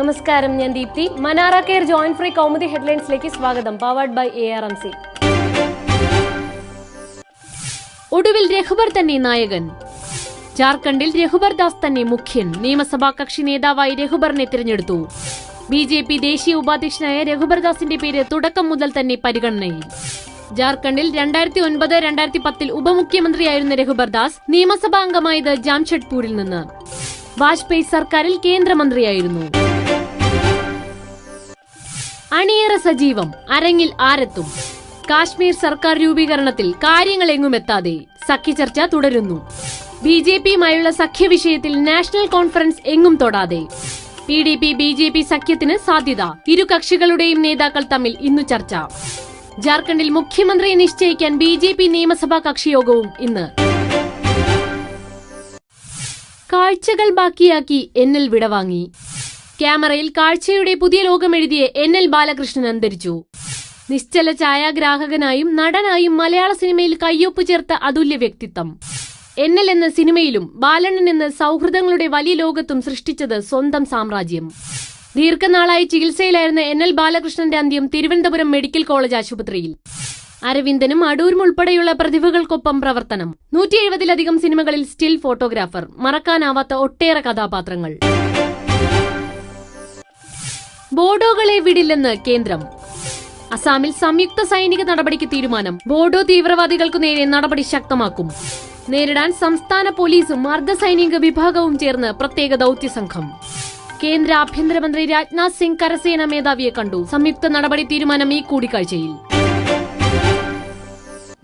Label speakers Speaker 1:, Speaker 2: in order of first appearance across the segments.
Speaker 1: നമസ്കാരം ഞാൻ Deepti. Manara care joint free Kaumudi ഹെഡ്ലൈൻസിലേക്ക് സ്വാഗതം powered by A R M C
Speaker 2: ഒടുവിൽ രഘുബർ തന്നെ നായകൻ. ജാർഖണ്ഡിൽ രഘുബർ ദാസ് തന്നെ മുഖ്യൻ. നിയമസഭാ കക്ഷി നേതാവായി രഘുബറിനെ തിരഞ്ഞെടുത്തു. ബി ജെ പി ദേശീയ ഉപാധ്യക്ഷനായ രഘുബർ ദാസിന്റെ പേര് തുടക്കം മുതൽ തന്നെ പരിഗണനയിൽ. ജാർഖണ്ഡിൽ രണ്ടായിരത്തി ഒൻപത് രണ്ടായിരത്തി പത്തിൽ ഉപമുഖ്യമന്ത്രിയായിരുന്ന രഘുബർ ദാസ് നിയമസഭാ അംഗമായത് ജാംഷഡ്പൂരിൽ നിന്ന്. വാജ്പേയി സർക്കാരിൽ കേന്ദ്രമന്ത്രിയായിരുന്നു. അണിയറ സജീവം അരങ്ങിൽ ആരെത്തും. കാശ്മീർ സർക്കാർ രൂപീകരണത്തിൽ കാര്യങ്ങൾ എങ്ങുമെത്താതെ സഖ്യചർച്ച തുടരുന്നു. ബി ജെ പിയുമായുള്ള സഖ്യ വിഷയത്തിൽ നാഷണൽ കോൺഫറൻസ് എങ്ങും തൊടാതെ. P D P B J P സഖ്യത്തിന് സാധ്യത. ഇരു കക്ഷികളുടെയും നേതാക്കൾ തമ്മിൽ ഇന്നു ചർച്ച. ജാർഖണ്ഡിൽ മുഖ്യമന്ത്രിയെ നിശ്ചയിക്കാൻ ബി ജെ പി നിയമസഭാ കക്ഷിയോഗവും ഇന്ന്. കാഴ്ചകൾ ബാക്കിയാക്കി എന്നിൽ വിടവാങ്ങി. ക്യാമറയിൽ കാഴ്ചയുടെ പുതിയ ലോകം എൻ എൽ ബാലകൃഷ്ണൻ അന്തരിച്ചു. നിശ്ചല ഛായാഗ്രാഹകനായും നടനായും മലയാള സിനിമയിൽ കയ്യൊപ്പ് ചേർത്ത അതുല്യ വ്യക്തിത്വം. എൻ എൽ എന്ന സിനിമയിലും ബാലണ്ണൻ എന്ന സൗഹൃദങ്ങളുടെ വലിയ ലോകത്തും സൃഷ്ടിച്ചത് സ്വന്തം സാമ്രാജ്യം. ദീർഘനാളായി ചികിത്സയിലായിരുന്ന എൻ എൽ ബാലകൃഷ്ണന്റെ അന്ത്യം തിരുവനന്തപുരം മെഡിക്കൽ കോളേജ് ആശുപത്രിയിൽ. അരവിന്ദനും അടൂരും ഉൾപ്പെടെയുള്ള പ്രതിഭകൾക്കൊപ്പം പ്രവർത്തനം. നൂറ്റി എഴുപതിലധികം സിനിമകളിൽ സ്റ്റിൽ ഫോട്ടോഗ്രാഫർ മറക്കാനാവാത്ത ഒട്ടേറെ കഥാപാത്രങ്ങൾ. ബോഡോകളെ വിടില്ലെന്ന് കേന്ദ്രം. അസാമിൽ സംയുക്ത സൈനിക നടപടിക്ക് തീരുമാനം. ബോഡോ തീവ്രവാദികൾക്കു നേരെ നടപടി ശക്തമാക്കും. നേരിടാൻ സംസ്ഥാന പോലീസും അർദ്ധസൈനിക വിഭാഗവും ചേർന്ന് പ്രത്യേക ദൌത്യ സംഘം കേന്ദ്ര ആഭ്യന്തരമന്ത്രി രാജ്നാഥ് സിംഗ് കരസേന മേധാവിയെ കണ്ടു. സംയുക്ത നടപടി തീരുമാനം ഈ കൂടിക്കാഴ്ചയിൽ.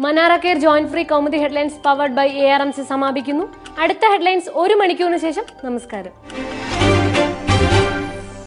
Speaker 1: Manara care joint free Kaumudi headlines powered by A R M C സമാപിക്കുന്നു. അടുത്ത ഹെഡ്ലൈൻസ് ഒരു മണിക്കൂറിന് ശേഷം. നമസ്കാരം.